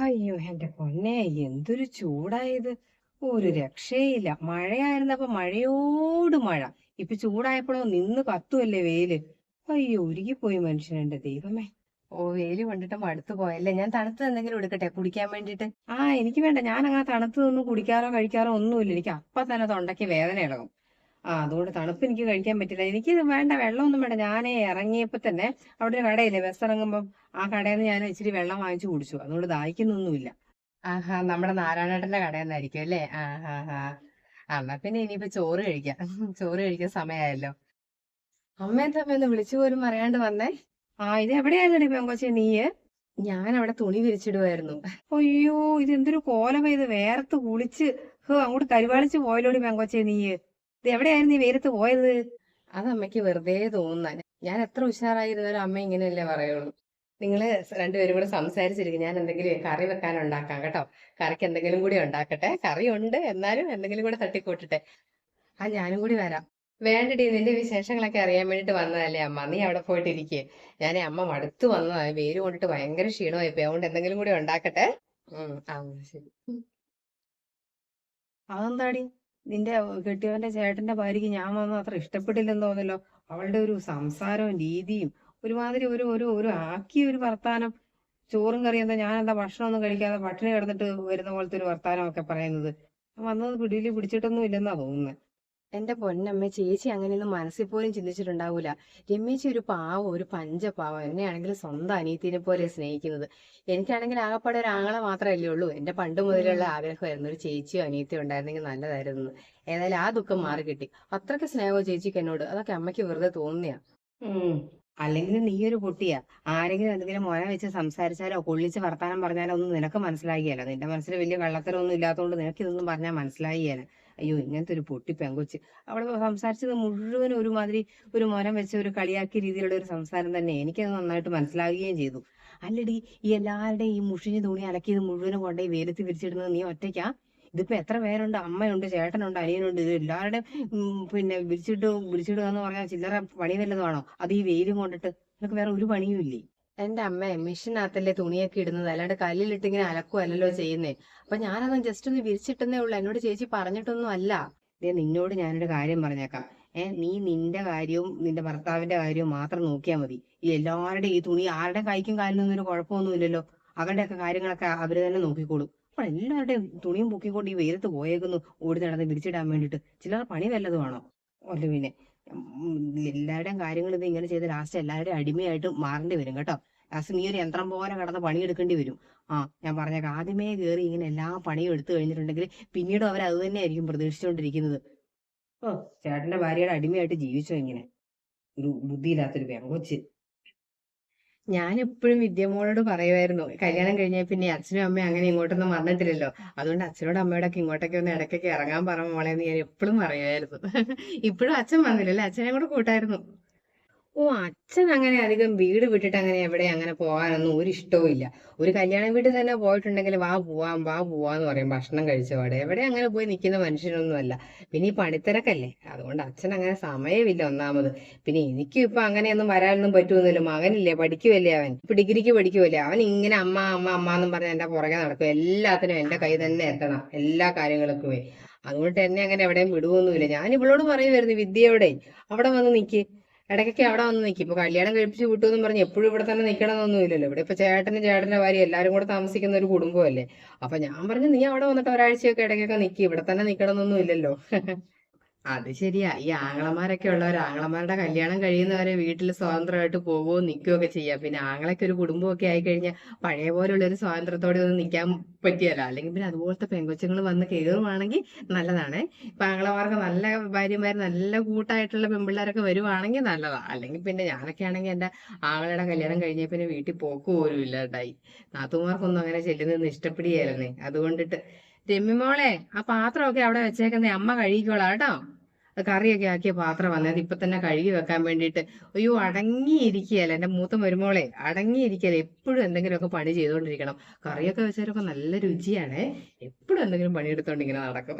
അയ്യോ എന്റെ പൊന്നെ എന്തൊരു ചൂടായത്. ഒരു രക്ഷയില്ല. മഴയായിരുന്നപ്പോ മഴയോട് മഴ. ഇപ്പൊ ചൂടായപ്പോഴോ നിന്ന് കത്തുമല്ലേ വെയിൽ. അയ്യോ ഉരുകിപ്പോയി പോയി എന്റെ ദൈവമേ. ഓ വെയിൽ കൊണ്ടിട്ട് മടുത്തു പോയല്ലേ? ഞാൻ തണുത്തത് എന്തെങ്കിലും എടുക്കട്ടെ കുടിക്കാൻ വേണ്ടിട്ട് ആ എനിക്ക് വേണ്ട. ഞാൻ അങ്ങനെ തണുത്തതൊന്നും കുടിക്കാറോ കഴിക്കാറോ ഒന്നുമില്ല. എനിക്ക് അപ്പൊ തന്നെ തൊണ്ടയ്ക്ക് വേദന ഇളകും ആ അതുകൊണ്ട് തണുപ്പ് എനിക്ക് കഴിക്കാൻ പറ്റില്ല. എനിക്ക് വേണ്ട വെള്ളമൊന്നും വേണ്ട. ഞാനേ ഇറങ്ങിയപ്പോ തന്നെ അവിടെ ഒരു കടയില്ലേ ബസ് ഇറങ്ങുമ്പോൾ ആ കടയിൽ നിന്ന് ഞാൻ ഇച്ചിരി വെള്ളം വാങ്ങിച്ചു കുടിച്ചു. അതുകൊണ്ട് ദാഹിക്കുന്നൊന്നുമില്ല. ആഹാ നമ്മുടെ നാരായണേട്ടന്റെ കടയിൽ നിന്നായിരിക്കും അല്ലേ? ആഹാ ഹാ. എന്നാ പിന്നെ ഇനിയിപ്പോ ചോറ് കഴിക്കാം. ചോറ് കഴിക്കാൻ സമയമായല്ലോ അമ്മയും തമ്മയൊന്ന് വിളിച്ചു പോലും പറയാണ്ട് വന്നേ? ആ ഇത് എവിടെയായിരുന്നു പെങ്കോച്ചെ നീയ്? ഞാൻ അവിടെ തുണി വിരിച്ചിടുമായിരുന്നു അയ്യോ ഇത് എന്തൊരു കോലമ ഇത്. വേർത്ത് കുളിച്ച്. അങ്ങോട്ട് കരുവാളിച്ച് പോയല്ലോടി പെങ്കോച്ചെ നീയ്. ഇത് എവിടെയായിരുന്നു നീ വെയിലത്ത് പോയത്? അത് അമ്മയ്ക്ക് വെറുതെ തോന്നുന്ന. ഞാൻ എത്ര ഉഷാറായിരുന്നാലും അമ്മ ഇങ്ങനെയല്ലേ പറയുള്ളൂ. രണ്ട് രണ്ടുപേരും കൂടെ സംസാരിച്ചിരിക്കും. ഞാൻ എന്തെങ്കിലും കറി വെക്കാൻ ഉണ്ടാക്കാം കേട്ടോ. കറിക്ക് എന്തെങ്കിലും കൂടി ഉണ്ടാക്കട്ടെ. കറി ഉണ്ട് എന്നാലും എന്തെങ്കിലും കൂടെ തട്ടിക്കൂട്ടട്ടെ. ആ ഞാനും കൂടി വരാം. വേണ്ടടി നിന്റെ വിശേഷങ്ങളൊക്കെ അറിയാൻ വേണ്ടിട്ട് വന്നതല്ലേ അമ്മ. നീ അവിടെ പോയിട്ടിരിക്കേ. ഞാൻ അമ്മ മടുത്തു വന്നതാ വേര് കൊണ്ടിട്ട് ഭയങ്കര ക്ഷീണമായി പോയി അതുകൊണ്ട് എന്തെങ്കിലും കൂടി ഉണ്ടാക്കട്ടെ. ഉം ആ ശരി. അതെന്താടി? നിന്റെ കെട്ടിയവന്റെ ചേട്ടന്റെ ഭാര്യയ്ക്ക് ഞാൻ വന്ന അത്ര ഇഷ്ടപ്പെട്ടില്ലെന്ന് തോന്നല്ലോ അവളുടെ ഒരു സംസാരവും രീതിയും ഒരുമാതിരി ഒരു ഒരു ഒരു ആക്കിയ ഒരു വർത്താനം. ചോറും കറിയും എന്താ? ഞാൻ എന്താ ഭക്ഷണമൊന്നും കഴിക്കാതെ പട്ടിണി കിടന്നിട്ട് വരുന്ന പോലത്തെ ഒരു വർത്താനം ഒക്കെ പറയുന്നത്. വന്നത് പിടിയിൽ പിടിച്ചിട്ടൊന്നും ഇല്ലെന്നാ തോന്നുന്നത് എന്റെ പൊന്നമ്മ ചേച്ചി അങ്ങനെയൊന്നും മനസ്സിൽ പോലും ചിന്തിച്ചിട്ടുണ്ടാവൂല. രമേശി ഒരു പാവം ഒരു പഞ്ചപാവം എന്നെയാണെങ്കിൽ സ്വന്തം അനിയത്തിനെ പോലെ സ്നേഹിക്കുന്നത്. എനിക്കാണെങ്കിൽ ആകപ്പാടെ ഒരു ആങ്ങളെ മാത്രമല്ലേ ഉള്ളൂ. എന്റെ പണ്ട് മുതലുള്ള ആഗ്രഹമായിരുന്നു ഒരു ചേച്ചിയോ അനിയത്തിയോ ഉണ്ടായിരുന്നെങ്കിൽ നല്ലതായിരുന്നു. ഏതായാലും ആ ദുഃഖം മാറി കിട്ടി അത്രയ്ക്ക് സ്നേഹമോ ചേച്ചിക്ക് എന്നോട്? അതൊക്കെ അമ്മയ്ക്ക് വെറുതെ തോന്നിയാ അല്ലെങ്കിൽ നീ ഒരു കുട്ടിയാ. ആരെങ്കിലും എന്തെങ്കിലും മോനെ വെച്ച് സംസാരിച്ചാലോ കൊള്ളിച്ച് വർത്താനം പറഞ്ഞാലോ ഒന്നും നിനക്ക് മനസ്സിലാകിയല്ല നിന്റെ മനസ്സിൽ വലിയ വെള്ളത്തരമൊന്നും ഇല്ലാത്തതുകൊണ്ട് നിനക്ക് ഇതൊന്നും പറഞ്ഞാൽ മനസ്സിലാകിയല്ല അയ്യോ ഇങ്ങനത്തെ ഒരു പൊട്ടി പെങ്കൊച്ച്. അവൾ സംസാരിച്ചത് മുഴുവൻ ഒരുമാതിരി ഒരു മരം വെച്ച ഒരു കളിയാക്കിയ രീതിയിലുള്ള ഒരു സംസാരം തന്നെ എനിക്കത് നന്നായിട്ട് മനസ്സിലാകുകയും ചെയ്തു. അല്ലടി ഈ എല്ലാവരുടെയും ഈ മുഷിഞ്ഞ തുണി അലക്കിയത് മുഴുവനും കൊണ്ടേ വെയിലത്ത് വിരിച്ചിടുന്നത് നീ ഒറ്റയ്ക്കാ? ഇതിപ്പോ എത്ര പേരുണ്ട്? അമ്മയുണ്ട് ചേട്ടനുണ്ട് അനിയനുണ്ട്. ഇത് എല്ലാവരുടെയും പിന്നെ വിരിച്ചിട്ട് വിരിച്ചിടുക എന്ന് പറഞ്ഞാൽ ചില്ലറ പണി വല്ലതുമാണോ? അത് ഈ വെയിലും കൊണ്ടിട്ട്. നിനക്ക് വേറെ ഒരു പണിയും ഇല്ലേ? എന്റെ അമ്മ മെഷീനകത്തല്ലേ തുണിയൊക്കെ ഇടുന്നത്? അല്ലാണ്ട് കല്ലിലിട്ട് ഇങ്ങനെ അലക്കുവല്ലല്ലോ ചെയ്യുന്നേ. അപ്പൊ ഞാനതൊന്നും ജസ്റ്റ് ഒന്ന് വിരിച്ചിട്ടെന്നേ ഉള്ളൂ. എന്നോട് ചേച്ചി പറഞ്ഞിട്ടൊന്നും അല്ല. നിന്നോട് ഞാനൊരു കാര്യം പറഞ്ഞേക്കാം. ഏ നീ നിന്റെ കാര്യവും നിന്റെ ഭർത്താവിന്റെ കാര്യവും മാത്രം നോക്കിയാൽ മതി. ഈ എല്ലാവരുടെയും ഈ തുണി ആരുടെ കൈക്കും കാലിനും ഒരു കുഴപ്പമൊന്നും ഇല്ലല്ലോ അവരുടെയൊക്കെ കാര്യങ്ങളൊക്കെ അവർ തന്നെ നോക്കിക്കോളും. അപ്പോൾ എല്ലാവരുടെയും തുണിയും പൊക്കിക്കൊണ്ട് ഈ വെയിലത്ത് പോയേക്കുന്നു. ഓടി നടന്ന് വിരിച്ചിടാൻ വേണ്ടിയിട്ട്. ചിലർ പണി വല്ലതുമാണോ അല്ല പിന്നെ. ഉം, എല്ലാവരുടെയും കാര്യങ്ങൾ ഇത് ഇങ്ങനെ ചെയ്ത് ലാസ്റ്റ് എല്ലാവരുടെയും അടിമയായിട്ട് മാറേണ്ടി വരും കേട്ടോ. ലാസ്റ്റ് നീ ഒരു യന്ത്രം പോലെ കടന്ന് പണിയെടുക്കേണ്ടി വരും. ആ ഞാൻ പറഞ്ഞേക്കാം ആദ്യമേ കയറി ഇങ്ങനെ എല്ലാ പണിയും എടുത്തു കഴിഞ്ഞിട്ടുണ്ടെങ്കിൽ പിന്നീട് അവർ അത് തന്നെയായിരിക്കും പ്രതീക്ഷിച്ചുകൊണ്ടിരിക്കുന്നത്. ഓ ചേട്ടന്റെ ഭാര്യയുടെ അടിമയായിട്ട് ജീവിച്ചോ ഇങ്ങനെ? ഒരു ബുദ്ധിയില്ലാത്തൊരു പെങ്കൊച്ച്. ഞാൻ എപ്പോഴും വിദ്യമോളോട് പറയുമായിരുന്നു കല്യാണം കഴിഞ്ഞ പിന്നെ അച്ഛനും അമ്മയും അങ്ങനെ ഇങ്ങോട്ടൊന്നും വന്നിട്ടില്ലല്ലോ. അതുകൊണ്ട് അച്ഛനോട് അമ്മയോടൊക്കെ ഇങ്ങോട്ടൊക്കെ ഒന്ന് ഇടയ്ക്കൊക്കെ ഇറങ്ങാൻ പറ മോളെ എന്ന് ഞാൻ എപ്പോഴും പറയുമായിരുന്നു ഇപ്പോഴും അച്ഛൻ വന്നില്ലല്ലേ. അച്ഛനെ കൂടെ കൂട്ടായിരുന്നു. ഓ അച്ഛൻ അങ്ങനെ അധികം വീട് വിട്ടിട്ട് അങ്ങനെ എവിടെ അങ്ങനെ പോകാനൊന്നും ഒരു ഇഷ്ടവും ഇല്ല. ഒരു കല്യാണ വീട്ടിൽ തന്നെ പോയിട്ടുണ്ടെങ്കിൽ വാ പോവാം വാ പോവാന്ന് പറയും. ഭക്ഷണം കഴിച്ച പാടെ. എവിടെ അങ്ങനെ പോയി നിൽക്കുന്ന മനുഷ്യനൊന്നുമല്ല. പിന്നെ ഈ പണിത്തിരക്കല്ലേ? അതുകൊണ്ട് അച്ഛൻ അങ്ങനെ സമയമില്ല ഒന്നാമത്. പിന്നെ എനിക്കും ഇപ്പൊ അങ്ങനെയൊന്നും വരാനൊന്നും പറ്റുമെന്നില്ല മകനില്ലേ പഠിക്കുമല്ലേ അവൻ. ഇപ്പൊ ഡിഗ്രിക്ക് പഠിക്കുമല്ലേ അവൻ ഇങ്ങനെ അമ്മ അമ്മ അമ്മ എന്ന് പറഞ്ഞ് എന്റെ പുറകെ നടക്കും. എല്ലാത്തിനും എന്റെ കൈ തന്നെ എത്തണം. എല്ലാ കാര്യങ്ങൾക്കുമേ. അതുകൊണ്ട് എന്നെ അങ്ങനെ എവിടെയും വിടുവൊന്നുമില്ല. ഞാൻ ഇവളോട് പറയുമായിരുന്നു വിദ്യയോടെ അവിടെ വന്ന് നിക്ക്. ഇടയ്ക്കൊക്കെ അവിടെ വന്ന് നിൽക്കും ഇപ്പൊ കല്യാണം കഴിപ്പിച്ച് വിട്ടു എന്ന് പറഞ്ഞ് എപ്പോഴും ഇവിടെ തന്നെ നിൽക്കണമെന്നൊന്നും ഇല്ലല്ലോ ഇവിടെ ഇപ്പൊ ചേട്ടനും ചേട്ടന്റെ ഭാര്യ എല്ലാവരും കൂടെ താമസിക്കുന്ന ഒരു കുടുംബമല്ലേ. അപ്പൊ ഞാൻ പറഞ്ഞു നീ അവിടെ വന്നിട്ട് ഒരാഴ്ചയൊക്കെ ഇടയ്ക്കൊക്കെ നിൽക്കി ഇവിടെ തന്നെ നിൽക്കണമെന്നൊന്നും ഇല്ലല്ലോ അത് ശരിയാ. ഈ ആങ്ങളമാരൊക്കെ ഉള്ളവർ ആങ്ങളമാരുടെ കല്യാണം കഴിയുന്നവരെ വീട്ടിൽ സ്വതന്ത്രമായിട്ട് പോവുകയോ നിൽക്കുകയൊക്കെ ചെയ്യാം. പിന്നെ ആങ്ങളൊക്കെ ഒരു കുടുംബമൊക്കെ ആയി കഴിഞ്ഞാൽ പഴയ പോലുള്ള ഒരു സ്വാതന്ത്ര്യത്തോടെ ഒന്നും നിൽക്കാൻ പറ്റിയല്ല. അല്ലെങ്കിൽ പിന്നെ അതുപോലത്തെ പെങ്കൊച്ചുങ്ങൾ വന്ന് കയറുവാണെങ്കിൽ നല്ലതാണ്. ഇപ്പൊ ആങ്ങളമാർക്ക് നല്ല ഭാര്യമാർ നല്ല കൂട്ടായിട്ടുള്ള പെൺപിള്ളേരൊക്കെ വരുവാണെങ്കിൽ നല്ലതാ. അല്ലെങ്കിൽ പിന്നെ ഞാനൊക്കെ ആണെങ്കിൽ എന്റെ ആങ്ങളുടെ കല്യാണം കഴിഞ്ഞ പിന്നെ വീട്ടിൽ പോക്ക് പോലും ഇല്ലാണ്ടായി നാത്തുമാർക്കൊന്നും അങ്ങനെ ചെല്ലുന്നതെന്ന് ഇഷ്ടപ്പെടുകയായിരുന്നേ അതുകൊണ്ടിട്ട് രമ്യമോളെ ആ പാത്രമൊക്കെ അവിടെ വെച്ചേക്കുന്നേ. അമ്മ കഴുകിക്കോളാം കേട്ടോ. കറിയൊക്കെ ആക്കിയ പാത്രം വന്നത് ഇപ്പൊ തന്നെ കഴുകി വെക്കാൻ വേണ്ടിയിട്ട്. അയ്യോ അടങ്ങിയിരിക്കുകയല്ല എന്റെ മൂത്ത മരുമോളെ. അടങ്ങിയിരിക്കുകയല്ല. എപ്പോഴും എന്തെങ്കിലുമൊക്കെ പണി ചെയ്തുകൊണ്ടിരിക്കണം. കറിയൊക്കെ വെച്ചവരൊക്കെ നല്ല രുചിയാണ്. എപ്പോഴും എന്തെങ്കിലും പണിയെടുത്തോണ്ട് ഇങ്ങനെ നടക്കും.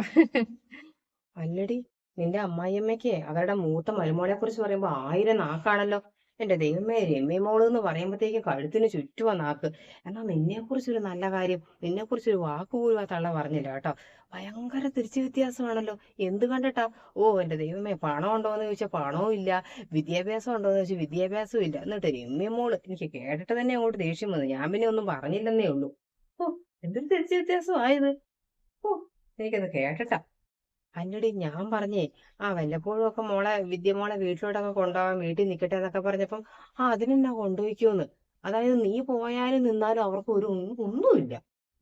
അല്ലടി നിന്റെ അമ്മായിയമ്മയ്ക്ക് അവരുടെ മൂത്ത മരുമോളെ കുറിച്ച് പറയുമ്പോ ആയിരം നാക്കാണല്ലോ. എന്റെ ദൈവമേ രമ്യ മോൾ എന്ന് പറയുമ്പോഴത്തേക്കും കഴുത്തിന് ചുറ്റുവാ നാക്ക് എന്നാ നിന്നെ കുറിച്ചൊരു നല്ല കാര്യം നിന്നെ കുറിച്ചൊരു വാക്ക് പോലും ആ തള്ള പറഞ്ഞില്ല കേട്ടോ. ഭയങ്കര തിരിച്ചു വ്യത്യാസമാണല്ലോ. എന്ത് കണ്ടിട്ടാ? ഓ എന്റെ ദൈവമേ പണം ഉണ്ടോ എന്ന് ചോദിച്ചാൽ പണവും ഇല്ല വിദ്യാഭ്യാസം ഉണ്ടോ എന്ന് ചോദിച്ചാൽ വിദ്യാഭ്യാസവും ഇല്ല. എന്നിട്ട് രമ്യ മോൾ എനിക്ക് കേട്ടിട്ട് തന്നെ അങ്ങോട്ട് ദേഷ്യം വന്നു. ഞാൻ പിന്നെ ഒന്നും പറഞ്ഞില്ലെന്നേ ഉള്ളൂ. ഓ എന്തൊരു തിരിച്ചു വ്യത്യാസമായത്. ഓ എനിക്കത് കേട്ടിട്ടാ. അല്ലടി ഞാൻ പറഞ്ഞേ ആ വല്ലപ്പോഴും ഒക്കെ മോളെ വിദ്യ മോളെ വീട്ടിലോട്ടൊക്കെ കൊണ്ടുപോകാൻ വീട്ടിൽ നിൽക്കട്ടെ എന്നൊക്കെ പറഞ്ഞപ്പം ആ അതിനെന്നാ കൊണ്ടുപോയിക്കോന്ന്? അതായത് നീ പോയാലും നിന്നാലും അവർക്ക് ഒരു ഒന്നും- ഒന്നുമില്ല.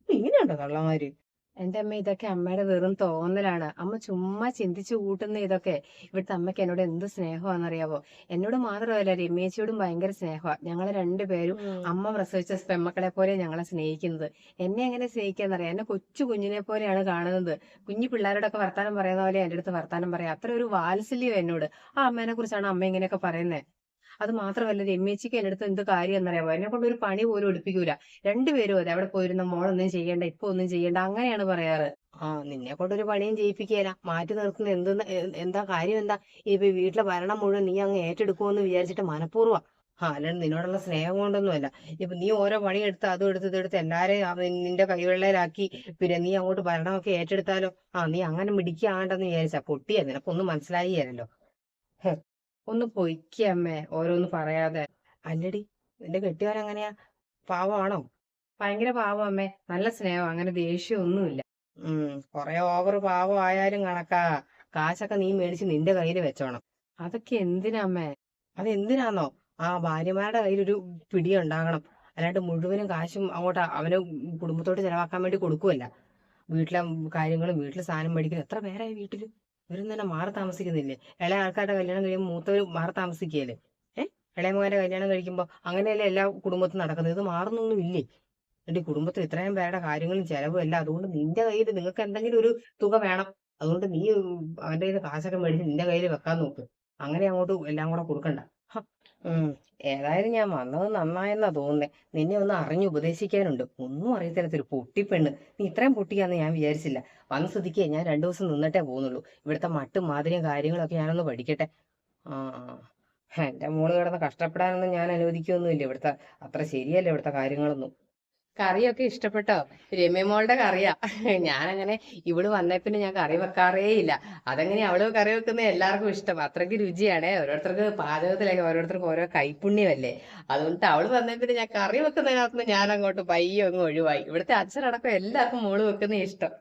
ഇങ്ങനെയുണ്ടോ തള്ളമാര് എന്റെ അമ്മ ഇതൊക്കെ അമ്മയുടെ വെറും തോന്നലാണ്. അമ്മ ചുമ്മാ ചിന്തിച്ചു കൂട്ടുന്ന ഇതൊക്കെ. ഇവിടുത്തെ അമ്മയ്ക്ക് എന്നോട് എന്ത് സ്നേഹമാണെന്നറിയാവോ? എന്നോട് മാത്രമല്ല രമേശിയോടും ഭയങ്കര സ്നേഹമാണ് ഞങ്ങളെ രണ്ടുപേരും അമ്മ പ്രസവിച്ച പെമ്മക്കളെ പോലെ ഞങ്ങളെ സ്നേഹിക്കുന്നത്. എന്നെ എങ്ങനെ സ്നേഹിക്കാന്നറിയാം? എന്നെ കൊച്ചു കുഞ്ഞിനെ പോലെയാണ് കാണുന്നത്. കുഞ്ഞു പിള്ളേരോടൊക്കെ വർത്താനം പറയുന്ന പോലെ എന്റെ അടുത്ത് വർത്താനം പറയാം. അത്ര ഒരു വാത്സല്യം എന്നോട്. ആ അമ്മേനെ കുറിച്ചാണ് അമ്മ ഇങ്ങനെയൊക്കെ പറയുന്നത് അത് മാത്രമല്ല എം എച്ചിക്ക് എന്റെ അടുത്ത് എന്ത് കാര്യം എന്നറിയാമോ എന്നെ കൊണ്ട് ഒരു പണി പോലും എടുപ്പിക്കൂല. രണ്ടുപേരും അതെ അവിടെ പോയിരുന്ന മോളൊന്നും ചെയ്യേണ്ട ഇപ്പൊ ഒന്നും ചെയ്യേണ്ട അങ്ങനെയാണ് പറയാറ്. ആ നിന്നെ കൊണ്ടൊരു പണിയും ചെയ്യിപ്പിക്കുകയില്ല മാറ്റി നിർത്തുന്ന എന്ത് എന്താ കാര്യം എന്താ? ഇപ്പൊ വീട്ടിലെ ഭരണം മുഴുവൻ നീ അങ്ങ് ഏറ്റെടുക്കുമെന്ന് വിചാരിച്ചിട്ട് മനഃപൂർവം. ആ അല്ലാണ്ട് നിന്നോടുള്ള സ്നേഹം കൊണ്ടൊന്നുമല്ല. ഇപ്പൊ നീ ഓരോ പണി എടുത്ത് അതും എടുത്ത് ഇതെടുത്ത് എല്ലാരെയും നിന്റെ കൈവെള്ളയിലാക്കി. പിന്നെ നീ അങ്ങോട്ട് ഭരണമൊക്കെ ഏറ്റെടുത്താലോ? ആ നീ അങ്ങനെ മിടിക്കാണ്ടെന്ന് വിചാരിച്ചാ. പൊട്ടിയാ നിനക്കൊന്നും മനസ്സിലായില്ലോ ഒന്ന് പൊയ്ക്ക അമ്മേ ഓരോന്ന് പറയാതെ. അല്ലടി നിന്റെ കെട്ടിയവൻ അങ്ങനെയാ? പാവമാണോ? ഭയങ്കര പാവം അമ്മേ. നല്ല സ്നേഹം അങ്ങനെ ദേഷ്യം ഒന്നുമില്ല ഉം കൊറേ ഓവർ പാവം ആയാലും കണക്കാ. കാശൊക്കെ നീ മേടിച്ച് നിന്റെ കയ്യിൽ വെച്ചോണം. അതൊക്കെ എന്തിനാ അമ്മേ? അത് എന്തിനാന്നോ ആ ഭാര്യമാരുടെ കയ്യിൽ ഒരു പിടി ഉണ്ടാകണം അല്ലാണ്ട് മുഴുവനും കാശും അങ്ങോട്ട് അവന് കുടുംബത്തോട്ട് ചെലവാക്കാൻ വേണ്ടി കൊടുക്കുമല്ല വീട്ടിലെ കാര്യങ്ങളും വീട്ടിലെ സാധനം മേടിക്കലും എത്ര പേരായി വീട്ടിൽ? ഇവരും തന്നെ മാറി താമസിക്കുന്നില്ലേ? ഇളയ ആൾക്കാരുടെ കല്യാണം കഴിയുമ്പോൾ മൂത്തവർ മാറി താമസിക്കുകയല്ലേ? ഏഹ് ഇളയ കല്യാണം കഴിക്കുമ്പോൾ അങ്ങനെയല്ലേ എല്ലാ കുടുംബത്തും നടക്കുന്നത്? ഇത് മാറുന്നൊന്നും ഇല്ലേ? എന്റെ കുടുംബത്തിൽ ഇത്രയും പേരുടെ കാര്യങ്ങളും ചെലവും എല്ലാം അതുകൊണ്ട് നിന്റെ കയ്യിൽ നിങ്ങൾക്ക് എന്തെങ്കിലും ഒരു തുക വേണം. അതുകൊണ്ട് നീ അവന്റെ കയ്യിൽ കാശൊക്കെ മേടിച്ച് നിന്റെ കയ്യിൽ വെക്കാൻ നോക്ക്. അങ്ങനെ അങ്ങോട്ട് എല്ലാം കൂടെ കൊടുക്കണ്ട. ഏതായാലും ഞാൻ വന്നത് നന്നായെന്നാ തോന്നുന്നേ. നിന്നെ ഒന്ന് അറിഞ്ഞ് ഉപദേശിക്കാനുണ്ട്. ഒന്നും അറിയത്തില്ലത്തൊരു പൊട്ടിപ്പെണ്ണ്. നീ ഇത്രയും പൊട്ടിക്കാന്ന് ഞാൻ വിചാരിച്ചില്ല. വന്ന സ്ഥിതിക്ക് ഞാൻ രണ്ടു ദിവസം നിന്നിട്ടേ പോകുന്നുള്ളൂ. ഇവിടുത്തെ മട്ടും മാതിരിയും കാര്യങ്ങളൊക്കെ ഞാനൊന്ന് പഠിക്കട്ടെ. ആ എന്റെ മോൾ കിടന്ന് കഷ്ടപ്പെടാനൊന്നും ഞാൻ അനുവദിക്കൊന്നുമില്ല. ഇവിടുത്തെ അത്ര ശരിയല്ല ഇവിടുത്തെ കാര്യങ്ങളൊന്നും. കറിയൊക്കെ ഇഷ്ടപ്പെട്ടോ? രമ്യ മോളുടെ കറിയാ. ഞാനങ്ങനെ ഇവൾ വന്നേ പിന്നെ ഞാൻ കറി വെക്കാറേ ഇല്ല അതങ്ങനെ അവൾ കറി വെക്കുന്ന എല്ലാവർക്കും ഇഷ്ടം. അത്രയ്ക്ക് രുചിയാണേ. ഓരോരുത്തർക്ക് പാചകത്തിലൊക്കെ ഓരോരുത്തർക്ക് ഓരോ കൈപ്പുണ്യമല്ലേ. അതുകൊണ്ട് അവൾ വന്നേ പിന്നെ ഞാൻ കറി വെക്കുന്നതിനകത്തുനിന്ന് ഞാൻ അങ്ങോട്ട് പയ്യെ അങ്ങ് ഒഴിവായി. ഇവിടുത്തെ അച്ഛനടക്കം എല്ലാവർക്കും മോൾ വെക്കുന്ന ഇഷ്ടം.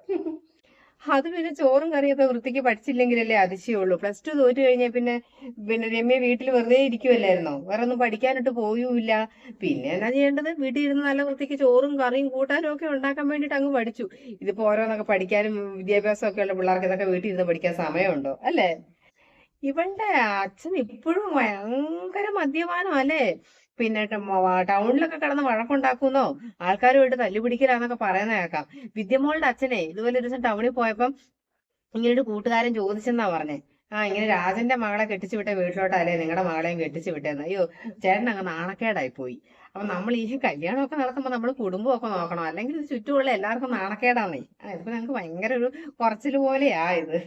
അത് പിന്നെ ചോറും കറിയൊക്കെ വൃത്തിക്ക് പഠിച്ചില്ലെങ്കിലല്ലേ അതിശയുള്ളൂ പ്ലസ് ടു തോറ്റു കഴിഞ്ഞാൽ പിന്നെ പിന്നെ രമ്യ വീട്ടിൽ വെറുതെ ഇരിക്കുമല്ലായിരുന്നോ വേറെ ഒന്നും പഠിക്കാനിട്ട് പോയുമില്ല പിന്നെ എന്നാ ചെയ്യേണ്ടത്? വീട്ടിൽ ഇരുന്ന് നല്ല വൃത്തിക്ക് ചോറും കറിയും കൂട്ടാനും ഒക്കെ ഉണ്ടാക്കാൻ വേണ്ടിയിട്ട് അങ്ങ് പഠിച്ചു. ഇതിപ്പോ ഓരോന്നൊക്കെ പഠിക്കാനും വിദ്യാഭ്യാസം ഒക്കെ ഉള്ള പിള്ളേർക്ക് ഇതൊക്കെ വീട്ടിൽ ഇരുന്ന് പഠിക്കാൻ സമയമുണ്ടോ? അല്ലേ? ഇവളുടെ അച്ഛൻ ഇപ്പോഴും ഭയങ്കര മദ്യപാനം അല്ലേ? പിന്നെ ടൗണിലൊക്കെ കിടന്ന് വഴക്കുണ്ടാക്കുന്നോ? ആൾക്കാരുമായിട്ട് തല്ലുപിടിക്കലാന്നൊക്കെ പറയുന്ന കേൾക്കാം. വിദ്യമോളുടെ അച്ഛനെ ഇതുപോലെ ഒരു ദിവസം ടൗണിൽ പോയപ്പം ഇങ്ങനെ ഒരു കൂട്ടുകാരൻ ചോദിച്ചെന്നാ പറഞ്ഞേ. ആ ഇങ്ങനെ രാജന്റെ മകളെ കെട്ടിച്ചു വിട്ട വീട്ടിലോട്ടല്ലേ നിങ്ങളുടെ മകളെയും കെട്ടിച്ചു വിട്ടേന്ന്. അയ്യോ ചേട്ടൻ അങ്ങ് നാണക്കേടായി പോയി. അപ്പൊ നമ്മൾ ഈ കല്യാണമൊക്കെ നടത്തുമ്പോൾ നമ്മൾ കുടുംബമൊക്കെ നോക്കണം. അല്ലെങ്കിൽ ചുറ്റുമുള്ള എല്ലാവർക്കും നാണക്കേടാന്നേ. ആ, ഇതിപ്പോ ഞങ്ങൾക്ക് ഭയങ്കര ഒരു കുറച്ചിൽ പോലെയാ ഇത്.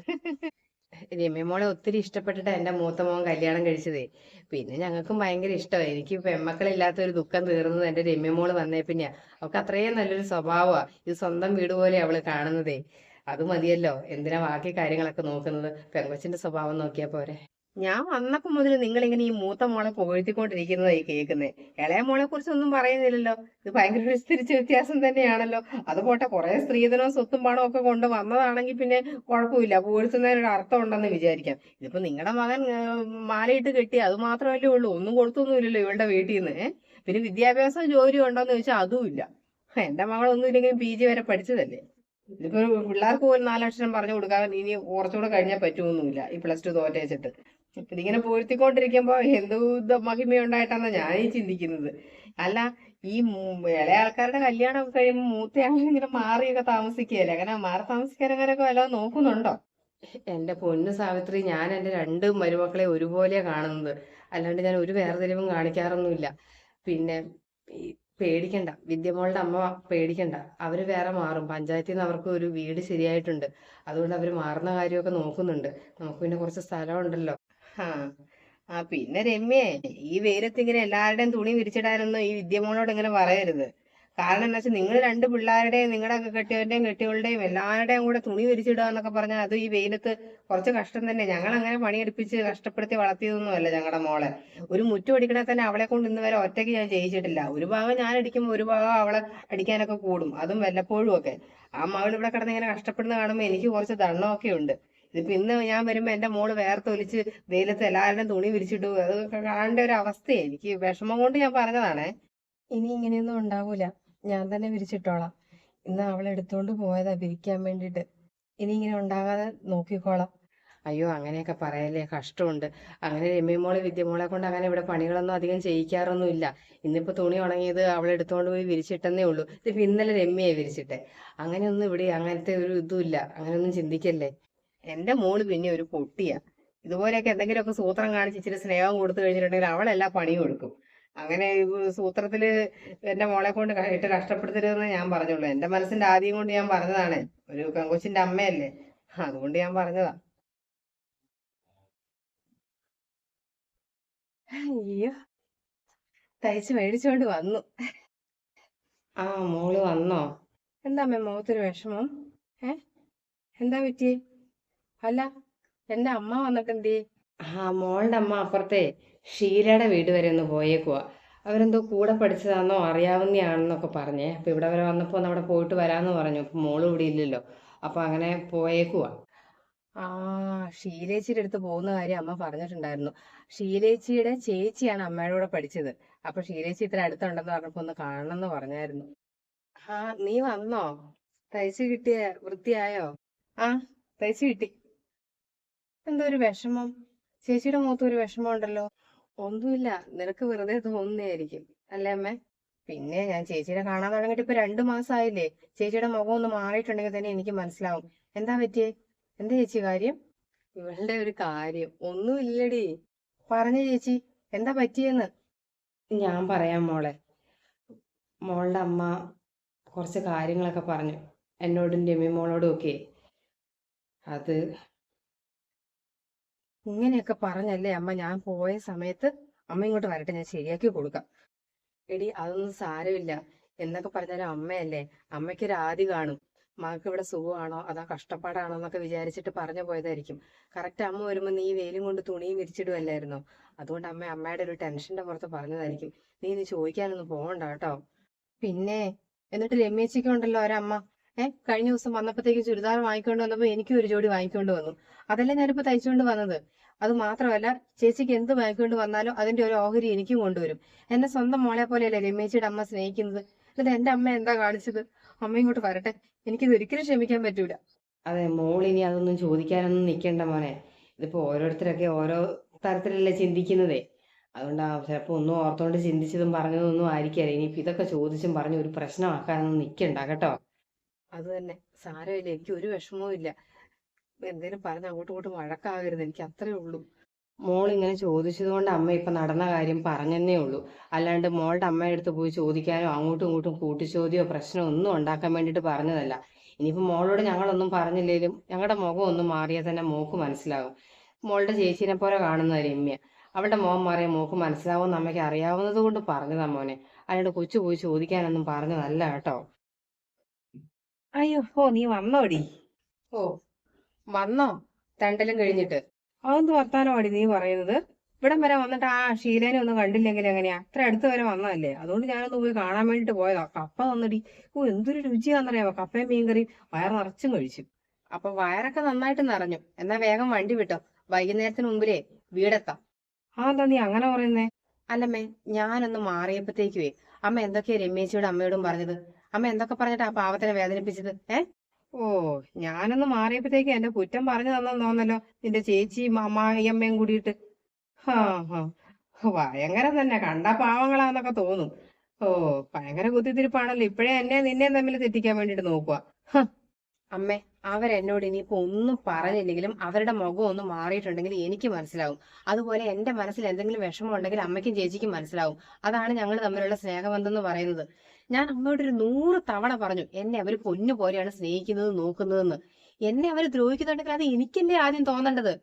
രമ്യമോളെ ഒത്തിരി ഇഷ്ടപ്പെട്ടിട്ട് എന്റെ മൂത്ത മോൻ കല്യാണം കഴിച്ചതേ. പിന്നെ ഞങ്ങൾക്കും ഭയങ്കര ഇഷ്ടമായി എനിക്ക് പെമ്മക്കളില്ലാത്ത ഒരു ദുഃഖം തീർന്നത് എന്റെ രമ്യമോൾ വന്നേ പിന്നെയാ. അവൾക്ക് അത്രയും നല്ലൊരു സ്വഭാവമാ. ഇത് സ്വന്തം വീട് പോലെ അവൾ കാണുന്നതേ. അത് മതിയല്ലോ. എന്തിനാ ബാക്കി കാര്യങ്ങളൊക്കെ നോക്കുന്നത്? പെങ്കൊച്ചിന്റെ സ്വഭാവം നോക്കിയാ പോരെ. ഞാൻ വന്നപ്പോ മുതൽ നിങ്ങൾ ഇങ്ങനെ ഈ മൂത്ത മോളെ പുകഴ്ത്തിക്കൊണ്ടിരിക്കുന്നതായി കേൾക്കുന്നേ. ഇളയ മോളെ കുറിച്ചൊന്നും പറയുന്നില്ലല്ലോ. ഇത് ഭയങ്കര ഒരു തിരിച്ച വ്യത്യാസം തന്നെയാണല്ലോ. അത് പോട്ടെ കുറെ സ്ത്രീധനവും സ്വത്തും പണവും ഒക്കെ കൊണ്ട് വന്നതാണെങ്കിൽ പിന്നെ കുഴപ്പമില്ല. പുകഴ്ത്തുന്നതിനൊരു അർത്ഥം ഉണ്ടെന്ന് വിചാരിക്കാം. ഇതിപ്പോ നിങ്ങളുടെ മകൻ മാലയിട്ട് കെട്ടി അത് മാത്രമല്ലേ ഉള്ളൂ. ഒന്നും കൊടുത്തൊന്നുമില്ലല്ലോ ഇവളുടെ വീട്ടിൽ നിന്ന് പിന്നെ വിദ്യാഭ്യാസം ജോലി ഉണ്ടോന്ന് ചോദിച്ചാൽ അതുമില്ല. എന്റെ മകളൊന്നും ഇല്ലെങ്കിലും പി ജി വരെ പഠിച്ചതല്ലേ. ഇതിപ്പോ പിള്ളേർക്ക് പോലും നാലക്ഷരം പറഞ്ഞു കൊടുക്കാൻ ഇനി കുറച്ചുകൂടെ കഴിഞ്ഞാൽ പറ്റുമൊന്നുമില്ല ഈ പ്ലസ് ടു തോറ്റേച്ചിട്ട്. ഇതിങ്ങനെ പൂഴ്ത്തിക്കൊണ്ടിരിക്കുമ്പോ എന്ത് ഇത് മഹിമയുണ്ടായിട്ടാണ് ഞാൻ ഈ ചിന്തിക്കുന്നത്. അല്ല ഈ ഇളയ ആൾക്കാരുടെ കല്യാണം കഴിയുമ്പോൾ മൂത്ത ആൾ ഇങ്ങനെ മാറിയൊക്കെ താമസിക്കുകയല്ലേ? അങ്ങനെ മാറി താമസിക്കാൻ അങ്ങനെയൊക്കെ വല്ലതും നോക്കുന്നുണ്ടോ? എന്റെ പൊന്നു സാവിത്രി ഞാൻ എന്റെ രണ്ട് മരുമക്കളെ ഒരുപോലെ കാണുന്നത്. അല്ലാണ്ട് ഞാൻ ഒരു വേർതിരിവും കാണിക്കാറൊന്നുമില്ല. പിന്നെ പേടിക്കണ്ട. വിദ്യമോളുടെ അമ്മ പേടിക്കണ്ട. അവർ വേറെ മാറും. പഞ്ചായത്തിൽ നിന്ന് അവർക്ക് ഒരു വീട് ശരിയായിട്ടുണ്ട്. അതുകൊണ്ട് അവർ മാറുന്ന കാര്യമൊക്കെ നോക്കുന്നുണ്ട്. നമുക്ക് പിന്നെ കുറച്ച് സ്ഥലമുണ്ടല്ലോ. ആ. പിന്നെ രമ്യേ ഈ വെയിലത്ത് ഇങ്ങനെ എല്ലാവരുടെയും തുണി വിരിച്ചിടാനൊന്നും ഈ വിദ്യമോളോട് ഇങ്ങനെ പറയരുത്. കാരണം എന്താ വെച്ചാൽ നിങ്ങൾ രണ്ട് പിള്ളേരുടെയും നിങ്ങളുടെ കെട്ടിയവന്റെയും കെട്ടിയവളുടെയും എല്ലാവരുടെയും കൂടെ തുണി വിരിച്ചിടുക എന്നൊക്കെ പറഞ്ഞാൽ അത് ഈ വെയിലത്ത് കുറച്ച് കഷ്ടം തന്നെ. ഞങ്ങൾ അങ്ങനെ പണിയെടുപ്പിച്ച് കഷ്ടപ്പെടുത്തി വളർത്തിയതൊന്നും അല്ല ഞങ്ങളുടെ മോളെ. ഒരു മുറ്റം അടിക്കണേ തന്നെ അവളെ കൊണ്ട് ഇന്ന് വരെ ഒറ്റയ്ക്ക് ഞാൻ ചെയ്യിച്ചിട്ടില്ല ഒരു ഭാഗം ഞാൻ അടിക്കുമ്പോൾ ഒരു ഭാഗം അവളെ അടിക്കാനൊക്കെ കൂടും. അതും വല്ലപ്പോഴും ഒക്കെ. ആ മകൾ ഇവിടെ കിടന്ന് ഇങ്ങനെ കഷ്ടപ്പെടുന്ന കാണുമ്പോൾ എനിക്ക് കുറച്ച് ദണ്ണമൊക്കെ ഉണ്ട്. ഇതിപ്പോ ഇന്ന് ഞാൻ വരുമ്പോ എന്റെ മോൾ വേർത്തൊലിച്ച് വെയിലത്ത് എല്ലാവരുടെയും തുണി വിരിച്ചിട്ടു അതൊക്കെ കാണേണ്ട ഒരു അവസ്ഥയാണ് എനിക്ക് വിഷമം കൊണ്ട് ഞാൻ പറഞ്ഞതാണേ. ഇനി ഇങ്ങനെയൊന്നും ഉണ്ടാവൂല. ഞാൻ തന്നെ വിരിച്ചിട്ടോളാം. ഇന്ന് അവൾ എടുത്തോണ്ട് പോയതാ വിരിക്കാൻ വേണ്ടിട്ട്. ഇനി ഇങ്ങനെ ഉണ്ടാകാതെ നോക്കിക്കോളാം. അയ്യോ അങ്ങനെയൊക്കെ പറയല്ലേ. കഷ്ടമുണ്ട്. അങ്ങനെ രമ്യമോളെ വിദ്യമോളെ കൊണ്ട് അങ്ങനെ ഇവിടെ പണികളൊന്നും അധികം ചെയ്യിക്കാറൊന്നും ഇല്ല. ഇന്നിപ്പോ തുണി ഉണങ്ങിയത് അവൾ എടുത്തോണ്ട് പോയി വിരിച്ചിട്ടെന്നേ ഉള്ളൂ. ഇതിപ്പോ ഇന്നലെ രമ്യയെ വിരിച്ചിട്ടെ. അങ്ങനെയൊന്നും ഇവിടെ അങ്ങനത്തെ ഒരു ഇതും ഇല്ല. അങ്ങനെയൊന്നും ചിന്തിക്കല്ലേ? എന്റെ മോൾ പിന്നെ ഒരു പൊട്ടിയാ. ഇതുപോലെയൊക്കെ എന്തെങ്കിലുമൊക്കെ സൂത്രം കാണിച്ച് ഇച്ചിരി സ്നേഹം കൊടുത്തു കഴിഞ്ഞിട്ടുണ്ടെങ്കിൽ അവളെല്ലാ പണി കൊടുക്കും അങ്ങനെ സൂത്രത്തിൽ എന്റെ മോളെ കൊണ്ട് കഴിഞ്ഞിട്ട് ഇട്ട് കഷ്ടപ്പെടുത്തരുതെന്ന് ഞാൻ പറഞ്ഞുള്ളൂ. എന്റെ മനസ്സിന്റെ ആദ്യം കൊണ്ട് ഞാൻ പറഞ്ഞതാണ്. ഒരു പെങ്കൊച്ചിന്റെ അമ്മയല്ലേ? അതുകൊണ്ട് ഞാൻ പറഞ്ഞതാ. അയ്യോ. തയ്ച്ച് മേടിച്ചോണ്ട് വന്നു. ആ മോൾ വന്നോ? എന്താ അമ്മ മുഖത്തൊരു വിഷമം? ഏ? എന്താ പറ്റി അല്ല എന്റെ അമ്മ വന്നിട്ടെന്തേ? ആ മോളുടെ അമ്മ അപ്പുറത്തെ ഷീലയുടെ വീട് വരെ ഒന്ന് പോയേക്കുവാ. അവരെന്തോ കൂടെ പഠിച്ചതാണെന്നോ അറിയാവുന്നതാണെന്നൊക്കെ പറഞ്ഞേ. അപ്പൊ ഇവിടെ വരെ വന്നപ്പോ ഒന്ന് അവിടെ പോയിട്ട് വരാന്ന് പറഞ്ഞു. അപ്പൊ മോൾ ഇവിടെ ഇല്ലല്ലോ. അപ്പൊ അങ്ങനെ പോയേക്കുവാ. ആ ഷീലേച്ചിയുടെ അടുത്ത് പോകുന്ന കാര്യം അമ്മ പറഞ്ഞിട്ടുണ്ടായിരുന്നു. ഷീലേച്ചിയുടെ ചേച്ചിയാണ് അമ്മയുടെ കൂടെ പഠിച്ചത്. അപ്പൊ ഷീലേച്ചി ഇത്ര അടുത്തുണ്ടെന്ന് പറഞ്ഞപ്പോ ഒന്ന് കാണണം എന്ന് പറഞ്ഞായിരുന്നു. ആ നീ വന്നോ? തയ്ച്ചു കിട്ടിയ വൃത്തിയായോ? ആ തയ്ച്ചു കിട്ടി. എന്തോ ഒരു വിഷമം? ചേച്ചിയുടെ മുഖത്ത് ഒരു വിഷമം ഉണ്ടല്ലോ. ഒന്നുമില്ല. നിനക്ക് വെറുതെ തോന്നുന്നതായിരിക്കും. അല്ലേ അമ്മേ? പിന്നെ ഞാൻ ചേച്ചിയെ കാണാൻ തുടങ്ങിയിട്ട് ഇപ്പൊ രണ്ടു മാസമായില്ലേ ചേച്ചിയുടെ മുഖം ഒന്ന് മാറിയിട്ടുണ്ടെങ്കിൽ തന്നെ എനിക്ക് മനസ്സിലാവും. എന്താ പറ്റിയേ? എന്താ ചേച്ചി കാര്യം? ഇവളുടെ ഒരു കാര്യം. ഒന്നുമില്ലടി. പറഞ്ഞ ചേച്ചി. എന്താ പറ്റിയെന്ന്? ഞാൻ പറയാം മോളെ. മോളുടെ അമ്മ കുറച്ച് കാര്യങ്ങളൊക്കെ പറഞ്ഞു. എന്നോടും രമ്യ മോളോടും ഒക്കെ. അത് ഇങ്ങനെയൊക്കെ പറഞ്ഞല്ലേ അമ്മ? ഞാൻ പോയ സമയത്ത് അമ്മ ഇങ്ങോട്ട് വരട്ടെ ഞാൻ ശരിയാക്കി കൊടുക്കാം. എടി അതൊന്നും സാരമില്ല. എന്നൊക്കെ പറഞ്ഞാലും അമ്മയല്ലേ? അമ്മയ്ക്കൊരു ആദി കാണും. മകൾക്ക് ഇവിടെ സുഖമാണോ? അതാ കഷ്ടപ്പാടാണോ എന്നൊക്കെ വിചാരിച്ചിട്ട് പറഞ്ഞു പോയതായിരിക്കും. കറക്റ്റ് അമ്മ വരുമ്പോ നീ വെയിലും കൊണ്ട് തുണിയും വിരിച്ചിടുമല്ലായിരുന്നോ അതുകൊണ്ട് അമ്മ അമ്മയുടെ ഒരു ടെൻഷന്റെ പുറത്ത് പറഞ്ഞതായിരിക്കും. നീ ഇനി ചോദിക്കാനൊന്നും പോകണ്ട കേട്ടോ. പിന്നെ എന്നിട്ട് രമ്യേച്ചിക്ക് ഉണ്ടല്ലോ ഒരമ്മ. ഏഹ് കഴിഞ്ഞ ദിവസം വന്നപ്പോഴത്തേക്ക് ചുരിദാർ വാങ്ങിക്കൊണ്ട് വന്നപ്പോ എനിക്കും ഒരു ജോഡി വാങ്ങിക്കൊണ്ട് വന്നു. അതല്ലേ ഞാനിപ്പോ തയ്ച്ചുകൊണ്ട് വന്നത്? അത് മാത്രമല്ല ചേച്ചിക്ക് എന്ത് വാങ്ങിക്കൊണ്ട് വന്നാലും അതിന്റെ ഒരു ഓഹരി എനിക്കും കൊണ്ടുവരും. എന്നെ സ്വന്തം മോളെ പോലെയല്ലേ രമേശിയുടെ അമ്മ സ്നേഹിക്കുന്നത്? എന്നിട്ട് എന്റെ അമ്മ എന്താ കാണിച്ചത്? അമ്മ ഇങ്ങോട്ട് വരട്ടെ. എനിക്കിത് ഒരിക്കലും ക്ഷമിക്കാൻ പറ്റൂല. അതെ മോൾ ഇനി അതൊന്നും ചോദിക്കാനൊന്നും നിൽക്കണ്ട മോനെ. ഇതിപ്പോ ഓരോരുത്തരൊക്കെ ഓരോ തരത്തിലല്ലേ ചിന്തിക്കുന്നതേ. അതുകൊണ്ട് ചിലപ്പോ ഒന്നും ഓർത്തോണ്ട് ചിന്തിച്ചതും പറഞ്ഞതൊന്നും ആയിരിക്കില്ല ഇനി ഇതൊക്കെ ചോദിച്ചും പറഞ്ഞു ഒരു പ്രശ്നമാക്കാനൊന്നും നിൽക്കണ്ട കേട്ടോ. അത് തന്നെ. സാരമില്ല. എനിക്ക് ഒരു വിഷമവും ഇല്ല. എന്തേലും പറഞ്ഞ് അങ്ങോട്ടും ഇങ്ങോട്ടും വഴക്കാകരുത്. എനിക്ക് അത്രേ ഉള്ളൂ. മോൾ ഇങ്ങനെ ചോദിച്ചതുകൊണ്ട് അമ്മ ഇപ്പൊ നടന്ന കാര്യം പറഞ്ഞെന്നേ ഉള്ളൂ. അല്ലാണ്ട് മോളുടെ അമ്മയുടെ അടുത്ത് പോയി ചോദിക്കാനോ അങ്ങോട്ടും ഇങ്ങോട്ടും കൂട്ടിച്ചോദ്യോ പ്രശ്നം ഒന്നും ഉണ്ടാക്കാൻ വേണ്ടിയിട്ട് പറഞ്ഞതല്ല. ഇനിയിപ്പോ മോളോട് ഞങ്ങളൊന്നും പറഞ്ഞില്ലേലും ഞങ്ങളുടെ മുഖം ഒന്ന് മാറിയാൽ തന്നെ മോക്ക് മനസ്സിലാകും. മോളുടെ ചേച്ചീനെ പോലെ കാണുന്ന രമ്യ. അവളുടെ മോൻ മാറിയ മോക്ക് മനസ്സിലാവുമെന്ന് അമ്മയ്ക്ക് അറിയാവുന്നത് കൊണ്ട് പറഞ്ഞതാ മോനെ. അല്ലാണ്ട് കൊച്ചു പോയി ചോദിക്കാനൊന്നും പറഞ്ഞതല്ല കേട്ടോ. അയ്യോ ഓ നീ വന്നോടി. ഓ. വന്നോ? തണ്ടലും കഴിഞ്ഞിട്ട്. അതെന്ത് വർത്താനമാടി നീ പറയുന്നത്? ഇവിടം വരെ വന്നിട്ട് ആ ഷീലേനെ ഒന്നും കണ്ടില്ലെങ്കിൽ എങ്ങനെയാ? അത്ര അടുത്ത് വരെ വന്നതല്ലേ? അതുകൊണ്ട് ഞാനൊന്ന് പോയി കാണാൻ വേണ്ടിട്ട് പോയതാ. കപ്പ വന്നടി. ഓ എന്തൊരു രുചിയാന്നറിയാവോ കപ്പയും മീൻകറിയും. വയർ നിറച്ചും കഴിച്ചു. അപ്പൊ വയറൊക്കെ നന്നായിട്ട് നിറഞ്ഞു. എന്നാ വേഗം വണ്ടി വിട്ടോ. വൈകുന്നേരത്തിന് മുമ്പിലേ വീടെത്താം. ആ എന്താ നീ അങ്ങനെ പറയുന്നേ? അല്ലമ്മേ ഞാനൊന്ന് മാറിയപ്പോഴത്തേക്കുവേ അമ്മ എന്തൊക്കെയാ രമേശിയോടും അമ്മയോടും പറഞ്ഞത്? അമ്മ എന്തൊക്കെ പറഞ്ഞിട്ട് ആ പാവത്തിനെ വേദനിപ്പിച്ചത്? ഏ? ഓ ഞാനൊന്ന് മാറിയപ്പോഴത്തേക്ക് എന്റെ കുറ്റം പറഞ്ഞു തന്നെന്ന് തോന്നല്ലോ നിന്റെ ചേച്ചിയും അമ്മായിയമ്മയും കൂടിയിട്ട്. ഹാ ഹാ. ഭയങ്കരം തന്നെ കണ്ട പാവങ്ങളാന്നൊക്കെ തോന്നും. ഓ ഭയങ്കര കുത്തിത്തിരിപ്പാണല്ലോ. ഇപ്പഴേ എന്നെ നിന്നെ തമ്മിൽ തെറ്റിക്കാൻ വേണ്ടിട്ട് നോക്കുക അമ്മേ. അവരെന്നോട് ഇനിയിപ്പോ ഒന്നും പറഞ്ഞില്ലെങ്കിലും അവരുടെ മുഖം ഒന്ന് മാറിയിട്ടുണ്ടെങ്കിൽ എനിക്ക് മനസ്സിലാവും. അതുപോലെ എന്റെ മനസ്സിൽ എന്തെങ്കിലും വിഷമം ഉണ്ടെങ്കിൽ അമ്മയ്ക്കും ചേച്ചിക്കും മനസ്സിലാവും. അതാണ് ഞങ്ങൾ തമ്മിലുള്ള സ്നേഹബന്ധം എന്ന് പറയുന്നത്. ഞാൻ അമ്മയോട് ഒരു നൂറ് തവണ പറഞ്ഞു എന്നെ അവർ പൊന്നു പോലെയാണ് സ്നേഹിക്കുന്നത് നോക്കുന്നതെന്ന്. എന്നെ അവർ ദ്രോഹിക്കുന്നുണ്ടെങ്കിൽ അത് എനിക്കല്ലേ ആദ്യം തോന്നേണ്ടത്?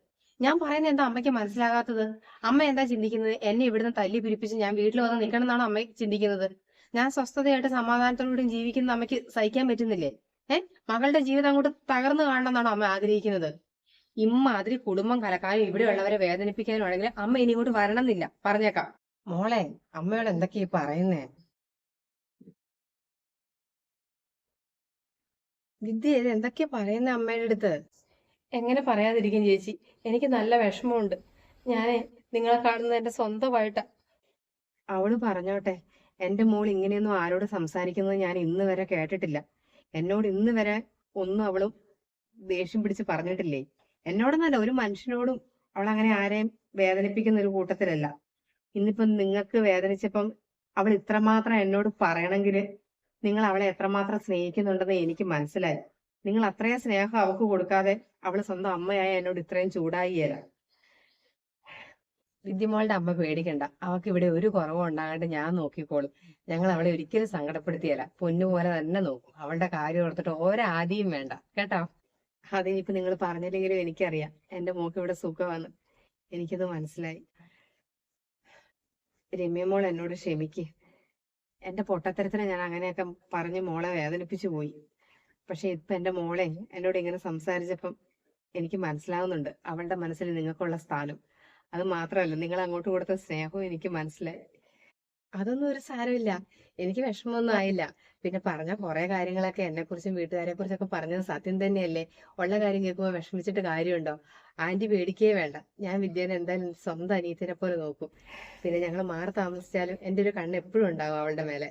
ഞാൻ പറയുന്നത് എന്താ അമ്മയ്ക്ക് മനസ്സിലാകാത്തത്? അമ്മ എന്താ ചിന്തിക്കുന്നത്? എന്നെ ഇവിടുന്ന് തല്ലി പിരിപ്പിച്ച് ഞാൻ വീട്ടിൽ വന്ന് നിൽക്കണം എന്നാണ് അമ്മ ചിന്തിക്കുന്നത്? ഞാൻ സ്വസ്ഥതയായിട്ട് സമാധാനത്തോടുകൂടി ജീവിക്കുന്ന അമ്മയ്ക്ക് സഹിക്കാൻ പറ്റുന്നില്ലേ? ഏ? മകളുടെ ജീവിതം അങ്ങോട്ട് തകർന്നു കാണണമെന്നാണ് അമ്മ ആഗ്രഹിക്കുന്നത്? ഇമ്മാതിരി കുടുംബം കലക്കാനും ഇവിടെയുള്ളവരെ വേദനിപ്പിക്കാനും ആണെങ്കിൽ അമ്മ ഇനി ഇങ്ങോട്ട് വരണമെന്നില്ല. പറഞ്ഞേക്കാം. മോളെ അമ്മയോട് എന്തൊക്കെയാ ഈ പറയുന്നേ? വിദ്യ ഇത് എന്തൊക്കെയാ പറയുന്നേ അമ്മയുടെ അടുത്ത്? എങ്ങനെ പറയാതിരിക്കും ചേച്ചി? എനിക്ക് നല്ല വിഷമമുണ്ട്. ഞാനേ നിങ്ങളെ കാണുന്നത് എന്റെ സ്വന്തമായിട്ടാ. അവൾ പറഞ്ഞോട്ടെ എന്റെ മോൾ ഇങ്ങനെയൊന്നും ആരോട് സംസാരിക്കുന്നത് ഞാൻ ഇന്ന് വരെ കേട്ടിട്ടില്ല. എന്നോട് ഇന്ന് വരെ ഒന്നും അവൾ ദേഷ്യം പിടിച്ച് പറഞ്ഞിട്ടില്ലേ? എന്നോടൊന്നല്ല ഒരു മനുഷ്യനോടും അവൾ അങ്ങനെ ആരെയും വേദനിപ്പിക്കുന്ന ഒരു കൂട്ടത്തിലല്ല. ഇന്നിപ്പം നിങ്ങൾക്ക് വേദനിച്ചപ്പം അവൾ ഇത്രമാത്രം എന്നോട് പറയണമെങ്കിൽ നിങ്ങൾ അവളെ എത്രമാത്രം സ്നേഹിക്കുന്നുണ്ടെന്ന് എനിക്ക് മനസ്സിലായി. നിങ്ങൾ അത്രയും സ്നേഹം അവൾക്ക് കൊടുക്കാതെ അവൾ സ്വന്തം അമ്മയായ എന്നോട് ഇത്രയും ചൂടായില്ല വിദ്യമോളുടെ അമ്മ പേടിക്കണ്ട. അവക്ക് ഇവിടെ ഒരു കുറവും ഉണ്ടാകാണ്ട് ഞാൻ നോക്കിക്കോളും. ഞങ്ങൾ അവളെ ഒരിക്കലും സങ്കടപ്പെടുത്തിയല്ല. പൊന്നുപോലെ തന്നെ നോക്കും. അവളുടെ കാര്യം ഓർത്തിട്ട് ഒരാദ്യം വേണ്ട. കേട്ടോ? അതിനിപ്പോ നിങ്ങൾ പറഞ്ഞില്ലെങ്കിലും എനിക്കറിയാം. എന്റെ മോക്ക് ഇവിടെ സുഖമാണ്. എനിക്കത് മനസ്സിലായി. രമ്യമോൾ എന്നോട് ക്ഷമിക്ക്. എന്റെ പൊട്ടത്തരത്തിന് ഞാൻ അങ്ങനെയൊക്കെ പറഞ്ഞ് മോളെ വേദനിപ്പിച്ചു പോയി. പക്ഷെ ഇപ്പൊ എന്റെ മോളെ എന്നോട് ഇങ്ങനെ സംസാരിച്ചപ്പം എനിക്ക് മനസ്സിലാവുന്നുണ്ട്. അവളുടെ മനസ്സിൽ നിങ്ങൾക്കുള്ള സ്ഥാനം. അത് മാത്രമല്ല നിങ്ങൾ അങ്ങോട്ട് കൊടുത്ത സ്നേഹവും എനിക്ക് മനസ്സിലായി. അതൊന്നും ഒരു സാരമില്ല. എനിക്ക് വിഷമമൊന്നും ആയില്ല. പിന്നെ പറഞ്ഞ കുറെ കാര്യങ്ങളൊക്കെ എന്നെ കുറിച്ചും വീട്ടുകാരെ കുറിച്ചൊക്കെ പറഞ്ഞത് സത്യം തന്നെയല്ലേ? ഉള്ള കാര്യം കേൾക്കുമ്പോൾ വിഷമിച്ചിട്ട് കാര്യമുണ്ടോ? ആന്റി പേടിക്കേ വേണ്ട. ഞാൻ വിദ്യേനെ എന്തായാലും സ്വന്തം അനിയത്തിനെ പോലെ നോക്കും. പിന്നെ ഞങ്ങൾ മാറി താമസിച്ചാലും എന്റെ ഒരു കണ്ണ് എപ്പോഴും ഉണ്ടാവും അവളുടെ മേലെ.